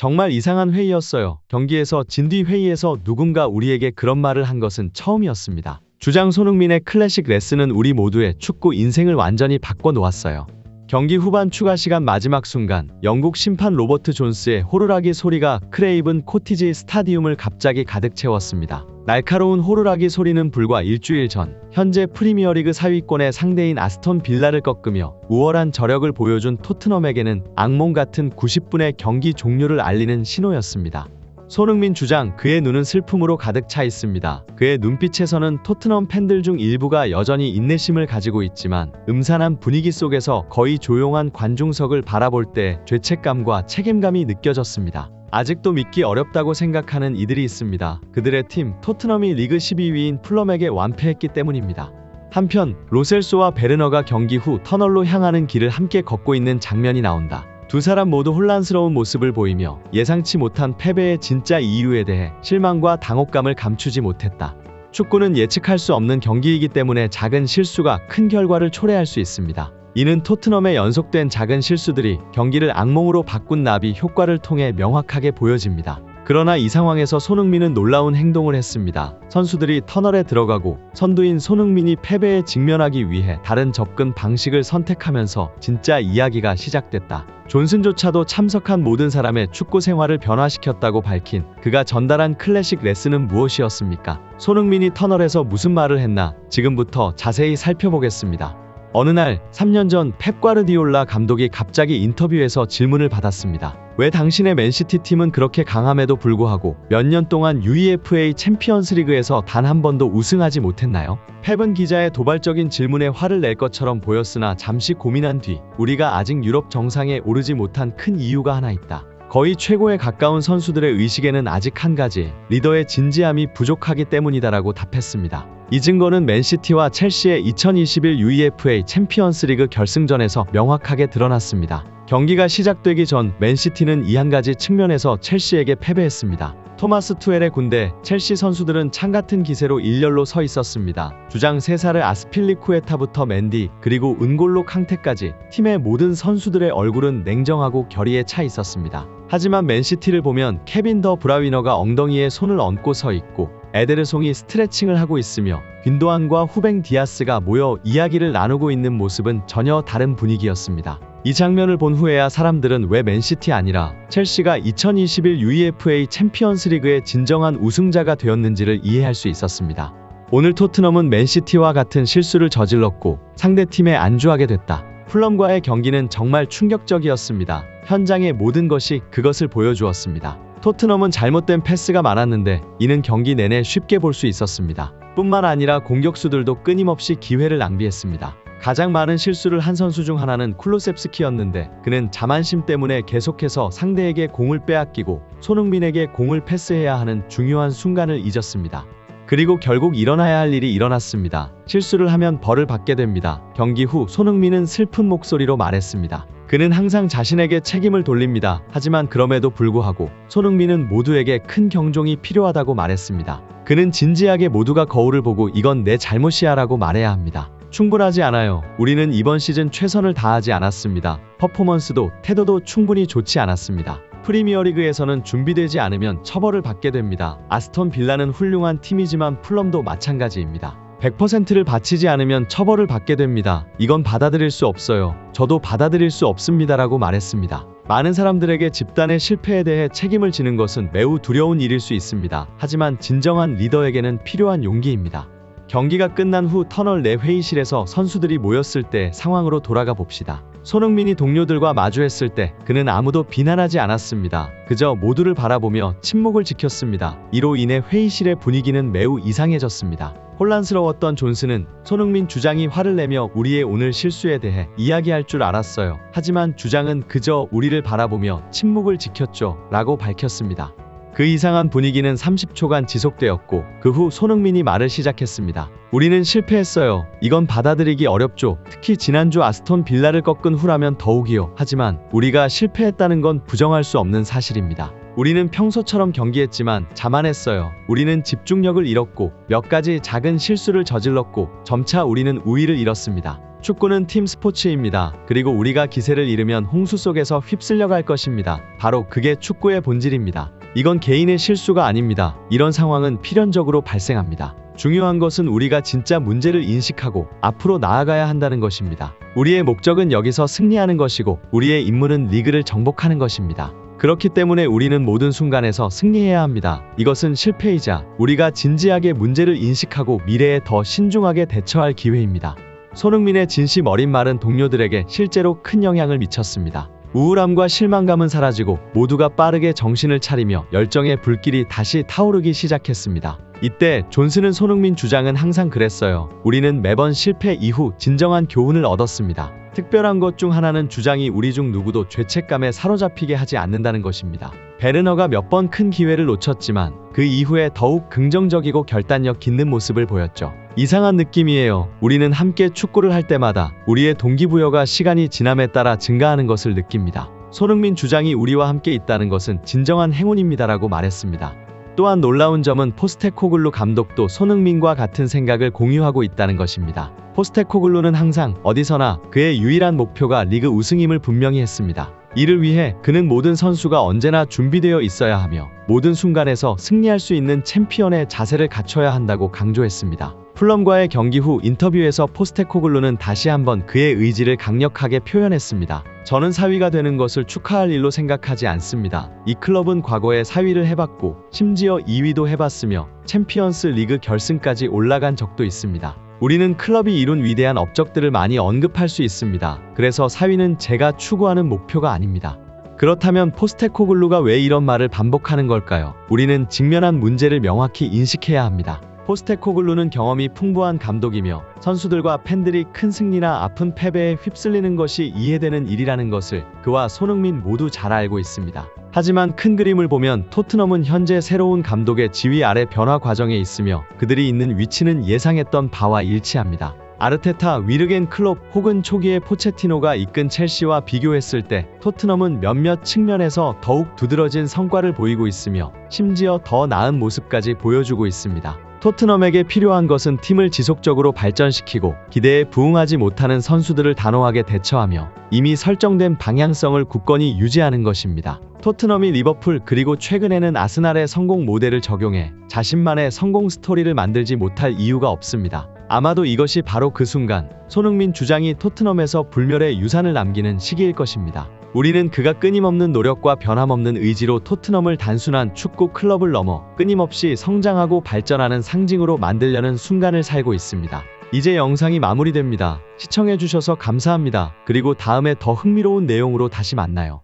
정말 이상한 회의였어요. 경기에서 진 뒤 회의에서 누군가 우리에게 그런 말을 한 것은 처음이었습니다. 주장 손흥민의 클래식 레슨은 우리 모두의 축구 인생을 완전히 바꿔놓았어요. 경기 후반 추가 시간 마지막 순간 영국 심판 로버트 존스의 호루라기 소리가 크레이븐 코티지 스타디움을 갑자기 가득 채웠습니다. 날카로운 호루라기 소리는 불과 일주일 전 현재 프리미어리그 사위권의 상대인 아스톤 빌라를 꺾으며 우월한 저력을 보여준 토트넘에게는 악몽 같은 90분의 경기 종료를 알리는 신호였습니다. 손흥민 주장 그의 눈은 슬픔으로 가득 차 있습니다. 그의 눈빛에서는 토트넘 팬들 중 일부가 여전히 인내심을 가지고 있지만 음산한 분위기 속에서 거의 조용한 관중석을 바라볼 때 죄책감과 책임감이 느껴졌습니다. 아직도 믿기 어렵다고 생각하는 이들이 있습니다. 그들의 팀 토트넘이 리그 12위인 플럼에게 완패했기 때문입니다. 한편 로셀소와 베르너가 경기 후 터널로 향하는 길을 함께 걷고 있는 장면이 나온다. 두 사람 모두 혼란스러운 모습을 보이며 예상치 못한 패배의 진짜 이유에 대해 실망과 당혹감을 감추지 못했다. 축구는 예측할 수 없는 경기이기 때문에 작은 실수가 큰 결과를 초래할 수 있습니다. 이는 토트넘의 연속된 작은 실수들이 경기를 악몽으로 바꾼 나비 효과를 통해 명확하게 보여집니다. 그러나 이 상황에서 손흥민은 놀라운 행동을 했습니다. 선수들이 터널에 들어가고 선두인 손흥민이 패배에 직면하기 위해 다른 접근 방식을 선택하면서 진짜 이야기가 시작됐다. 존슨조차도 참석한 모든 사람의 축구 생활을 변화시켰다고 밝힌 그가 전달한 클래식 레슨은 무엇이었습니까? 손흥민이 터널에서 무슨 말을 했나? 지금부터 자세히 살펴보겠습니다. 어느 날 3년 전 펩 과르디올라 감독이 갑자기 인터뷰에서 질문을 받았습니다. 왜 당신의 맨시티 팀은 그렇게 강함에도 불구하고 몇 년 동안 UEFA 챔피언스 리그에서 단 한 번도 우승하지 못했나요? 펩은 기자의 도발적인 질문에 화를 낼 것처럼 보였으나 잠시 고민한 뒤 우리가 아직 유럽 정상에 오르지 못한 큰 이유가 하나 있다. 거의 최고에 가까운 선수들의 의식에는 아직 한 가지 리더의 진지함이 부족하기 때문이다라고 답했습니다. 이 증거는 맨시티와 첼시의 2021 UEFA 챔피언스 리그 결승전에서 명확하게 드러났습니다. 경기가 시작되기 전 맨시티는 이 한 가지 측면에서 첼시에게 패배했습니다. 토마스 투엘의 군대, 첼시 선수들은 창 같은 기세로 일렬로 서 있었습니다. 주장 3살의 아스필리쿠에타부터 맨디, 그리고 은골로 캉테까지 팀의 모든 선수들의 얼굴은 냉정하고 결의에 차 있었습니다. 하지만 맨시티를 보면 케빈 더 브라위너가 엉덩이에 손을 얹고 서 있고 에데르송이 스트레칭을 하고 있으며 빈도안과 후뱅 디아스가 모여 이야기를 나누고 있는 모습은 전혀 다른 분위기였습니다. 이 장면을 본 후에야 사람들은 왜 맨시티 아니라 첼시가 2021 UEFA 챔피언스 리그의 진정한 우승자가 되었는지를 이해할 수 있었습니다. 오늘 토트넘은 맨시티와 같은 실수를 저질렀고 상대팀에 안주하게 됐다. 풀럼과의 경기는 정말 충격적이었습니다. 현장의 모든 것이 그것을 보여주었습니다. 토트넘은 잘못된 패스가 많았는데 이는 경기 내내 쉽게 볼 수 있었습니다. 뿐만 아니라 공격수들도 끊임없이 기회를 낭비했습니다. 가장 많은 실수를 한 선수 중 하나는 쿨로셉스키였는데 그는 자만심 때문에 계속해서 상대에게 공을 빼앗기고 손흥민에게 공을 패스해야 하는 중요한 순간을 잊었습니다. 그리고 결국 일어나야 할 일이 일어났습니다. 실수를 하면 벌을 받게 됩니다. 경기 후 손흥민은 슬픈 목소리로 말했습니다. 그는 항상 자신에게 책임을 돌립니다. 하지만 그럼에도 불구하고 손흥민은 모두에게 큰 경종이 필요하다고 말했습니다. 그는 진지하게 모두가 거울을 보고 이건 내 잘못이야 라고 말해야 합니다. 충분하지 않아요. 우리는 이번 시즌 최선을 다하지 않았습니다. 퍼포먼스도 태도도 충분히 좋지 않았습니다. 프리미어리그에서는 준비되지 않으면 처벌을 받게 됩니다. 아스톤 빌라는 훌륭한 팀이지만 플럼도 마찬가지입니다. 100%를 바치지 않으면 처벌을 받게 됩니다. 이건 받아들일 수 없어요. 저도 받아들일 수 없습니다라고 말했습니다. 많은 사람들에게 집단의 실패에 대해 책임을 지는 것은 매우 두려운 일일 수 있습니다. 하지만 진정한 리더에게는 필요한 용기입니다. 경기가 끝난 후 터널 내 회의실에서 선수들이 모였을 때 상황으로 돌아가 봅시다. 손흥민이 동료들과 마주했을 때 그는 아무도 비난하지 않았습니다. 그저 모두를 바라보며 침묵을 지켰습니다. 이로 인해 회의실의 분위기는 매우 이상해졌습니다. 혼란스러웠던 존스는 손흥민 주장이 화를 내며 우리의 오늘 실수에 대해 이야기할 줄 알았어요. 하지만 주장은 그저 우리를 바라보며 침묵을 지켰죠. 라고 밝혔습니다. 그 이상한 분위기는 30초간 지속되었고 그 후 손흥민이 말을 시작했습니다. 우리는 실패했어요. 이건 받아들이기 어렵죠. 특히 지난주 아스톤 빌라를 꺾은 후라면 더욱이요. 하지만 우리가 실패했다는 건 부정할 수 없는 사실입니다. 우리는 평소처럼 경기했지만 자만했어요. 우리는 집중력을 잃었고 몇 가지 작은 실수를 저질렀고 점차 우리는 우위를 잃었습니다. 축구는 팀 스포츠입니다. 그리고 우리가 기세를 잃으면 홍수 속에서 휩쓸려 갈 것입니다. 바로 그게 축구의 본질입니다. 이건 개인의 실수가 아닙니다. 이런 상황은 필연적으로 발생합니다. 중요한 것은 우리가 진짜 문제를 인식하고 앞으로 나아가야 한다는 것입니다. 우리의 목적은 여기서 승리하는 것이고 우리의 임무는 리그를 정복하는 것입니다. 그렇기 때문에 우리는 모든 순간에서 승리해야 합니다. 이것은 실패이자 우리가 진지하게 문제를 인식하고 미래에 더 신중하게 대처할 기회입니다. 손흥민의 진심 어린 말은 동료들에게 실제로 큰 영향을 미쳤습니다. 우울함과 실망감은 사라지고 모두가 빠르게 정신을 차리며 열정의 불길이 다시 타오르기 시작했습니다. 이때 존스는 손흥민 주장은 항상 그랬어요. 우리는 매번 실패 이후 진정한 교훈을 얻었습니다. 특별한 것 중 하나는 주장이 우리 중 누구도 죄책감에 사로잡히게 하지 않는다는 것입니다. 베르너가 몇 번 큰 기회를 놓쳤지만 그 이후에 더욱 긍정적이고 결단력 있는 모습을 보였죠. 이상한 느낌이에요. 우리는 함께 축구를 할 때마다 우리의 동기부여가 시간이 지남에 따라 증가하는 것을 느낍니다. 손흥민 주장이 우리와 함께 있다는 것은 진정한 행운입니다라고 말했습니다. 또한 놀라운 점은 포스테코글루 감독도 손흥민과 같은 생각을 공유하고 있다는 것입니다. 포스테코글루는 항상 어디서나 그의 유일한 목표가 리그 우승임을 분명히 했습니다. 이를 위해 그는 모든 선수가 언제나 준비되어 있어야 하며 모든 순간에서 승리할 수 있는 챔피언의 자세를 갖춰야 한다고 강조했습니다. 풀럼과의 경기 후 인터뷰에서 포스테코글루는 다시 한번 그의 의지를 강력하게 표현했습니다. 저는 4위가 되는 것을 축하할 일로 생각하지 않습니다. 이 클럽은 과거에 4위를 해봤고 심지어 2위도 해봤으며 챔피언스 리그 결승까지 올라간 적도 있습니다. 우리는 클럽이 이룬 위대한 업적들을 많이 언급할 수 있습니다. 그래서 4위는 제가 추구하는 목표가 아닙니다. 그렇다면 포스테코글루가 왜 이런 말을 반복하는 걸까요? 우리는 직면한 문제를 명확히 인식해야 합니다. 포스테코글루는 경험이 풍부한 감독이며 선수들과 팬들이 큰 승리나 아픈 패배에 휩쓸리는 것이 이해되는 일이라는 것을 그와 손흥민 모두 잘 알고 있습니다. 하지만 큰 그림을 보면 토트넘은 현재 새로운 감독의 지휘 아래 변화 과정에 있으며 그들이 있는 위치는 예상했던 바와 일치합니다. 아르테타, 위르겐 클롭 혹은 초기에 포체티노가 이끈 첼시와 비교했을 때 토트넘은 몇몇 측면에서 더욱 두드러진 성과를 보이고 있으며 심지어 더 나은 모습까지 보여주고 있습니다. 토트넘에게 필요한 것은 팀을 지속적으로 발전시키고 기대에 부응하지 못하는 선수들을 단호하게 대처하며 이미 설정된 방향성을 굳건히 유지하는 것입니다. 토트넘이 리버풀 그리고 최근에는 아스날의 성공 모델을 적용해 자신만의 성공 스토리를 만들지 못할 이유가 없습니다. 아마도 이것이 바로 그 순간 손흥민 주장이 토트넘에서 불멸의 유산을 남기는 시기일 것입니다. 우리는 그가 끊임없는 노력과 변함없는 의지로 토트넘을 단순한 축구 클럽을 넘어 끊임없이 성장하고 발전하는 상징으로 만들려는 순간을 살고 있습니다. 이제 영상이 마무리됩니다. 시청해주셔서 감사합니다. 그리고 다음에 더 흥미로운 내용으로 다시 만나요.